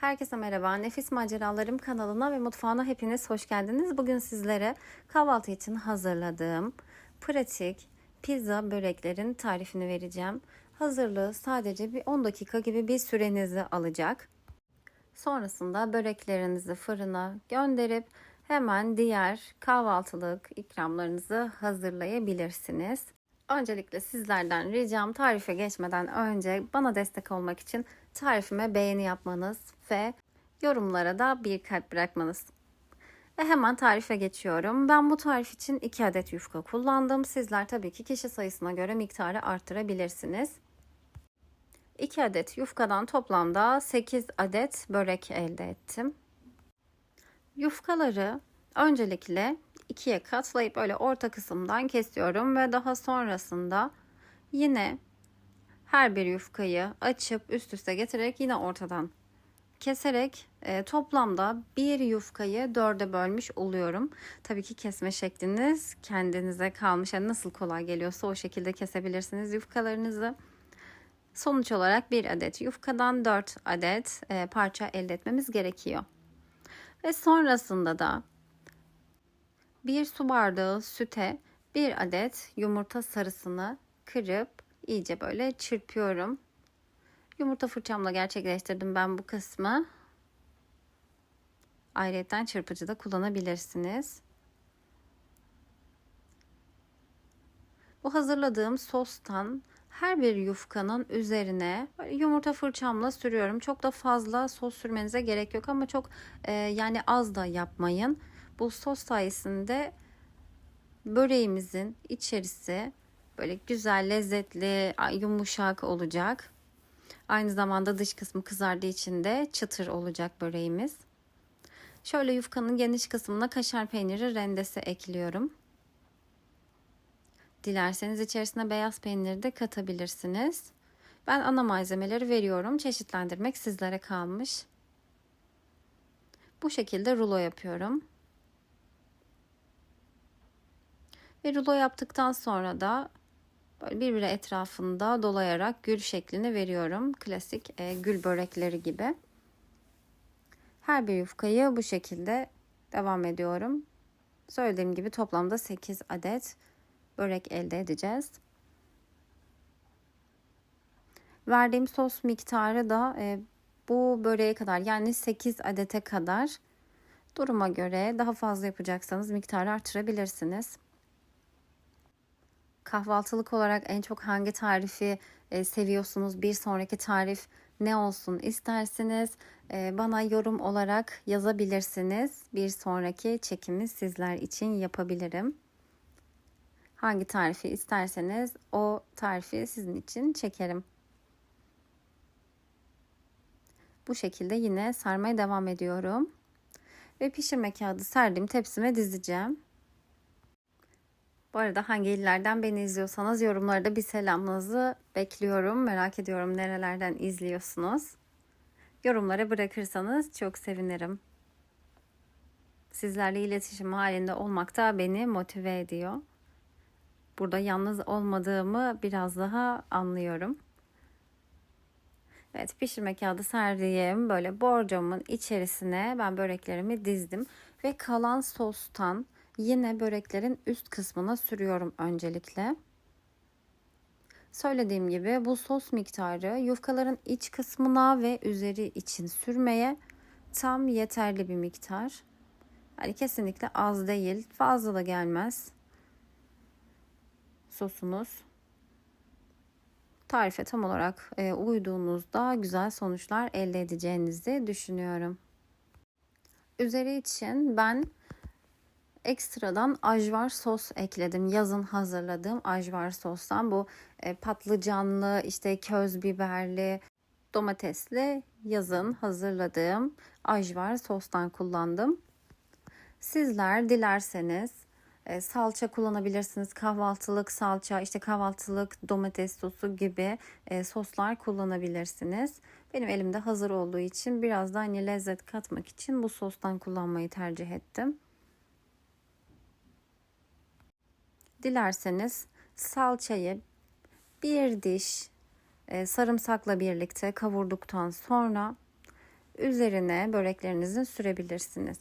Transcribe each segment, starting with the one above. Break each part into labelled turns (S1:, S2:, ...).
S1: Herkese merhaba. Nefis Maceralarım kanalına ve mutfağına hepiniz hoş geldiniz. Bugün sizlere kahvaltı için hazırladığım pratik pizza böreklerin tarifini vereceğim. Hazırlığı sadece bir 10 dakika gibi bir sürenizi alacak. Sonrasında böreklerinizi fırına gönderip hemen diğer kahvaltılık ikramlarınızı hazırlayabilirsiniz. Öncelikle sizlerden ricam tarife geçmeden önce bana destek olmak için tarifime beğeni yapmanız ve yorumlara da bir kalp bırakmanız. Ve hemen tarife geçiyorum. Ben bu tarif için 2 adet yufka kullandım. Sizler tabii ki kişi sayısına göre miktarı arttırabilirsiniz. 2 adet yufkadan toplamda 8 adet börek elde ettim. Yufkaları öncelikle ikiye katlayıp böyle orta kısımdan kesiyorum ve daha sonrasında yine her bir yufkayı açıp üst üste getirerek yine ortadan keserek e, toplamda bir yufkayı dörde bölmüş oluyorum. Tabii ki kesme şekliniz kendinize kalmış. Yani nasıl kolay geliyorsa o şekilde kesebilirsiniz yufkalarınızı. Sonuç olarak bir adet yufkadan 4 adet e, parça elde etmemiz gerekiyor. Ve sonrasında da bir su bardağı süte bir adet yumurta sarısını kırıp iyice böyle çırpıyorum. Yumurta fırçamla gerçekleştirdim ben bu kısmı. Ayrıca çırpıcı da kullanabilirsiniz. Bu hazırladığım sostan her bir yufkanın üzerine yumurta fırçamla sürüyorum. Çok da fazla sos sürmenize gerek yok ama çok e, yani az da yapmayın. Bu sos sayesinde böreğimizin içerisi böyle güzel, lezzetli, yumuşak olacak. Aynı zamanda dış kısmı kızardığı için de çıtır olacak böreğimiz. Şöyle yufkanın geniş kısmına kaşar peyniri rendesi ekliyorum. Dilerseniz içerisine beyaz peyniri de katabilirsiniz. Ben ana malzemeleri veriyorum. Çeşitlendirmek sizlere kalmış. Bu şekilde rulo yapıyorum. Ve rulo yaptıktan sonra da böyle birbiri etrafında dolayarak gül şeklini veriyorum. Klasik e, gül börekleri gibi. Her bir yufkayı bu şekilde devam ediyorum. Söylediğim gibi toplamda 8 adet börek elde edeceğiz. Verdiğim sos miktarı da e, bu böreğe kadar yani 8 adete kadar duruma göre daha fazla yapacaksanız miktarı artırabilirsiniz. Kahvaltılık olarak en çok hangi tarifi e, seviyorsunuz? Bir sonraki tarif ne olsun istersiniz? E, bana yorum olarak yazabilirsiniz. Bir sonraki çekimi sizler için yapabilirim. Hangi tarifi isterseniz o tarifi sizin için çekerim. Bu şekilde yine sarmaya devam ediyorum. Ve pişirme kağıdı serdiğim tepsime dizeceğim. Bu arada hangi illerden beni izliyorsanız yorumlarda bir selamınızı bekliyorum. Merak ediyorum nerelerden izliyorsunuz. Yorumlara bırakırsanız çok sevinirim. Sizlerle iletişim halinde olmak da beni motive ediyor. Burada yalnız olmadığımı biraz daha anlıyorum. Evet pişirme kağıdı serdiğim böyle borcamın içerisine ben böreklerimi dizdim. Ve kalan sostan yine böreklerin üst kısmına sürüyorum öncelikle. Söylediğim gibi bu sos miktarı yufkaların iç kısmına ve üzeri için sürmeye tam yeterli bir miktar. Yani kesinlikle az değil, fazla da gelmez sosunuz. Tarife tam olarak e, uyduğunuzda güzel sonuçlar elde edeceğinizi düşünüyorum. Üzeri için ben ekstradan ajvar sos ekledim. Yazın hazırladığım ajvar sostan bu e, patlıcanlı, işte köz biberli, domatesli yazın hazırladığım ajvar sostan kullandım. Sizler dilerseniz e, salça kullanabilirsiniz. Kahvaltılık salça, işte kahvaltılık domates sosu gibi e, soslar kullanabilirsiniz. Benim elimde hazır olduğu için biraz da hani lezzet katmak için bu sostan kullanmayı tercih ettim. Dilerseniz salçayı bir diş e, sarımsakla birlikte kavurduktan sonra üzerine böreklerinizin sürebilirsiniz.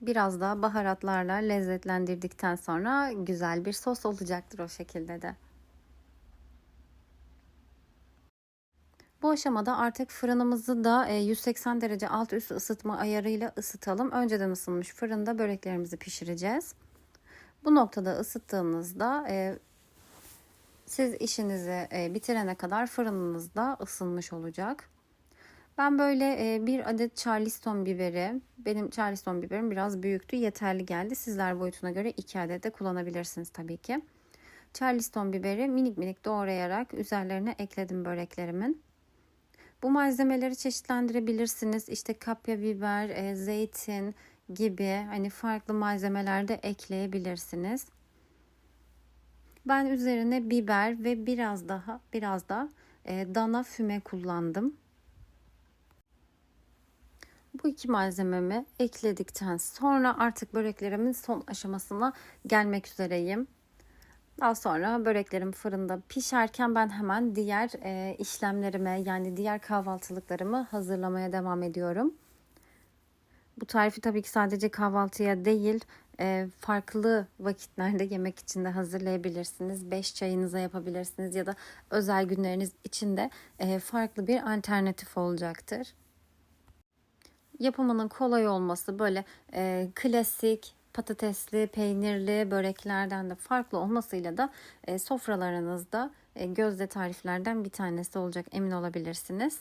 S1: Biraz da baharatlarla lezzetlendirdikten sonra güzel bir sos olacaktır o şekilde de. Bu aşamada artık fırınımızı da 180 derece alt üst ısıtma ayarıyla ısıtalım. Önceden ısınmış fırında böreklerimizi pişireceğiz. Bu noktada ısıttığınızda e, siz işinizi e, bitirene kadar fırınınızda ısınmış olacak. Ben böyle e, bir adet charleston biberi, benim charleston biberim biraz büyüktü, yeterli geldi. Sizler boyutuna göre iki adet de kullanabilirsiniz tabii ki. Charleston biberi minik minik doğrayarak üzerlerine ekledim böreklerimin. Bu malzemeleri çeşitlendirebilirsiniz. İşte kapya biber, e, zeytin gibi hani farklı malzemeler de ekleyebilirsiniz. Ben üzerine biber ve biraz daha biraz da e, dana füme kullandım. Bu iki malzememi ekledikten sonra artık böreklerimin son aşamasına gelmek üzereyim. Daha sonra böreklerim fırında pişerken ben hemen diğer e, işlemlerime yani diğer kahvaltılıklarımı hazırlamaya devam ediyorum. Bu tarifi tabii ki sadece kahvaltıya değil e, farklı vakitlerde yemek için de hazırlayabilirsiniz. Beş çayınıza yapabilirsiniz ya da özel günleriniz için de e, farklı bir alternatif olacaktır. Yapımının kolay olması böyle e, klasik patatesli, peynirli böreklerden de farklı olmasıyla da e, sofralarınızda e, gözde tariflerden bir tanesi olacak emin olabilirsiniz.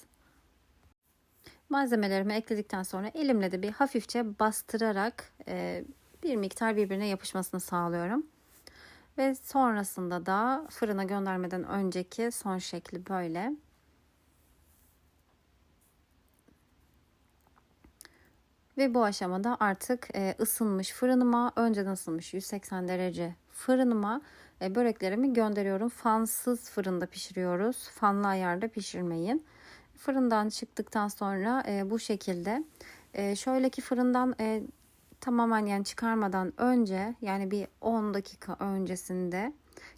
S1: Malzemelerimi ekledikten sonra elimle de bir hafifçe bastırarak e, bir miktar birbirine yapışmasını sağlıyorum. Ve sonrasında da fırına göndermeden önceki son şekli böyle. Ve bu aşamada artık e, ısınmış fırınıma, önceden ısınmış 180 derece fırınıma e, böreklerimi gönderiyorum. Fansız fırında pişiriyoruz. Fanlı ayarda pişirmeyin. Fırından çıktıktan sonra e, bu şekilde şöyle ki fırından tamamen yani çıkarmadan önce yani bir 10 dakika öncesinde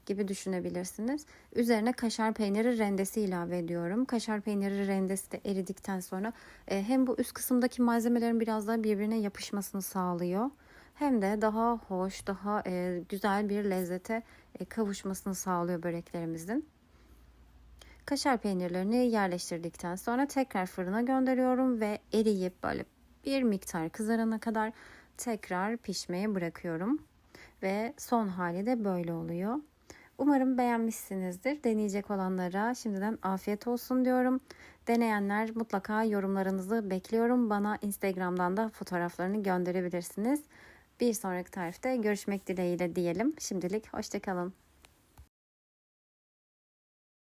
S1: gibi düşünebilirsiniz. Üzerine kaşar peyniri rendesi ilave ediyorum. Kaşar peyniri rendesi de eridikten sonra e, hem bu üst kısımdaki malzemelerin biraz daha birbirine yapışmasını sağlıyor. Hem de daha hoş, daha e, güzel bir lezzete e, kavuşmasını sağlıyor böreklerimizin. Kaşar peynirlerini yerleştirdikten sonra tekrar fırına gönderiyorum ve eriyip böyle bir miktar kızarana kadar tekrar pişmeye bırakıyorum. Ve son hali de böyle oluyor. Umarım beğenmişsinizdir. Deneyecek olanlara şimdiden afiyet olsun diyorum. Deneyenler mutlaka yorumlarınızı bekliyorum. Bana Instagram'dan da fotoğraflarını gönderebilirsiniz. Bir sonraki tarifte görüşmek dileğiyle diyelim. Şimdilik hoşçakalın.